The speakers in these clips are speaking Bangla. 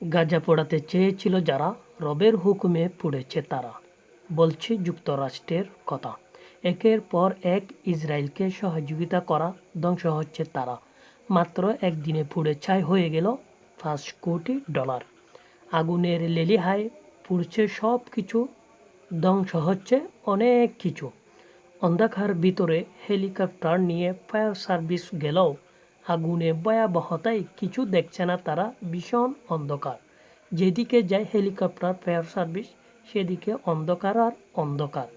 গাজা পোড়াতে চেয়েছিল যারা রবের হুকুমে পুড়েছে তারা, বলছে যুক্তরাষ্ট্রের কথা। একের পর এক ইসরায়েলকে সহযোগিতা করা ধ্বংস হচ্ছে তারা। মাত্র একদিনে পুড়ে ছাই হয়ে গেল পাঁচ কোটি ডলার। আগুনের লেলিহায় পুড়ছে সব কিছু, ধ্বংস হচ্ছে অনেক কিছু। অন্ধকার ভিতরে হেলিকপ্টার নিয়ে ফায়ার সার্ভিস গেলেও আগুনে ভয়াবহতায় কিছু দেখছে না তারা, ভীষণ অন্ধকার। যেদিকে যায় হেলিকপ্টার, ফায়ার সার্ভিস, সেদিকে অন্ধকার আর অন্ধকার।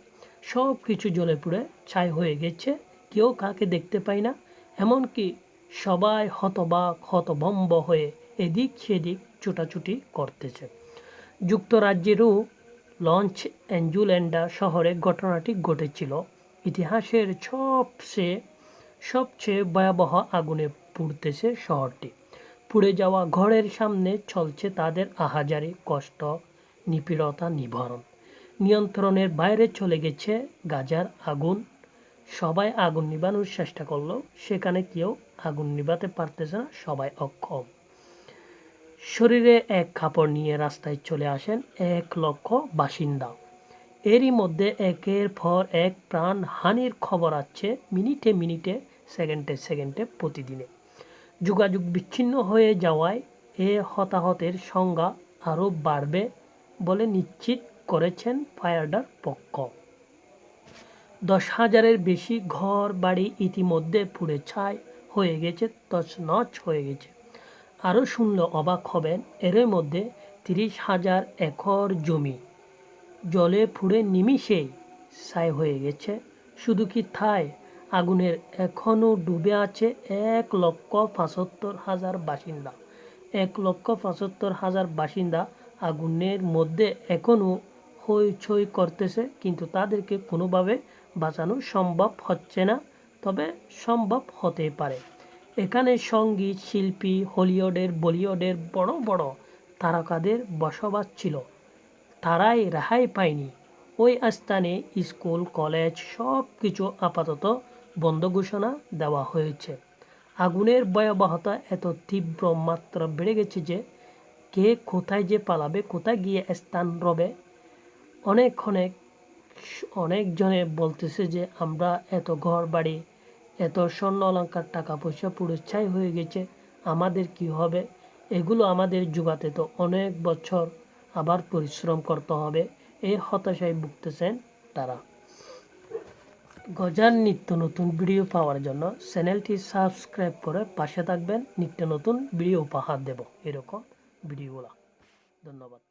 সব কিছু জ্বলে পুড়ে ছাই হয়ে গেছে, কেউ কাকে দেখতে পায় না। এমনকি সবাই হতবাক, হতভম্ব হয়ে এদিক সেদিক ছুটাছুটি করতেছে। যুক্তরাজ্যেরও লঞ্চ অ্যাঞ্জুল্যান্ডা শহরে ঘটনাটি ঘটেছিল। ইতিহাসের সবচেয়ে সবচেয়ে ভয়াবহ আগুনে পুড়তেছে শহরটি। পুড়ে যাওয়া ঘরের সামনে চলছে তাদের আহাজারি, কষ্ট, নিপীড়তা, নিবারণ। নিয়ন্ত্রণের বাইরে চলে গেছে গাজার আগুন। সবাই আগুন নিবানোর চেষ্টা করল, সেখানে কেউ আগুন নিভাতে পারতেছে না, সবাই অক্ষম। শরীরে এক কাপড় নিয়ে রাস্তায় চলে আসেন এক লক্ষ বাসিন্দা। এরই মধ্যে একের পর এক প্রাণ হানির খবর আছে মিনিটে মিনিটে, সেকেন্ডে সেকেন্ডে, প্রতিদিনে। যোগাযোগ বিচ্ছিন্ন হয়ে যাওয়ায় এ হতাহতের সংখ্যা আরও বাড়বে বলে নিশ্চিত করেছেন ফায়ারডার পক্ষ। দশ হাজারের বেশি ঘর বাড়ি ইতিমধ্যে পুড়ে ছাই হয়ে গেছে, তছনছ হয়ে গেছে। আরও শুনলে অবাক হবেন, এর মধ্যে তিরিশ হাজার একর জমি। জলে পুড়ে নিমিষেই ছাই হয়ে গেছে, শুধু কি থাই আগুনের এখনও ডুবে আছে এক লক্ষ পঁচাত্তর হাজার বাসিন্দা। এক লক্ষ পঁচাত্তর হাজার বাসিন্দা আগুনের মধ্যে এখনও হইচই করতেছে, কিন্তু তাদেরকে কোনোভাবে বাঁচানো সম্ভব হচ্ছে না, তবে সম্ভব হতে পারে। এখানে সংগীত শিল্পী, হলিউডের, বলিউডের বড় বড় তারকাদের বসবাস ছিল। তারাই রেহাই পায়নি। ওই স্থানে স্কুল, কলেজ সব কিছু আপাতত বন্ধ ঘোষণা দেওয়া হয়েছে। আগুনের ভয়াবহতা এত তীব্র মাত্রা বেড়ে গেছে যে কে কোথায় যে পালাবে, কোথায় গিয়ে স্থান রবে অনেক অনেক, অনেকজনে বলতেছে যে আমরা এত ঘর বাড়ি এত স্বর্ণ অলঙ্কার টাকা পয়সা পুরো ছাই হয়ে গেছে, আমাদের কি হবে? এগুলো আমাদের যুগাতে তো অনেক বছর আবার পরিশ্রম করতে হবে এই হতাশায় ভুগতেছেন তারা। গজার নিত্য নতুন ভিডিও পাওয়ার জন্য চ্যানেলটি সাবস্ক্রাইব করে পাশে থাকবেন। নিত্য নতুন ভিডিও উপহার দেব। এরকম ভিডিওগুলো। ধন্যবাদ।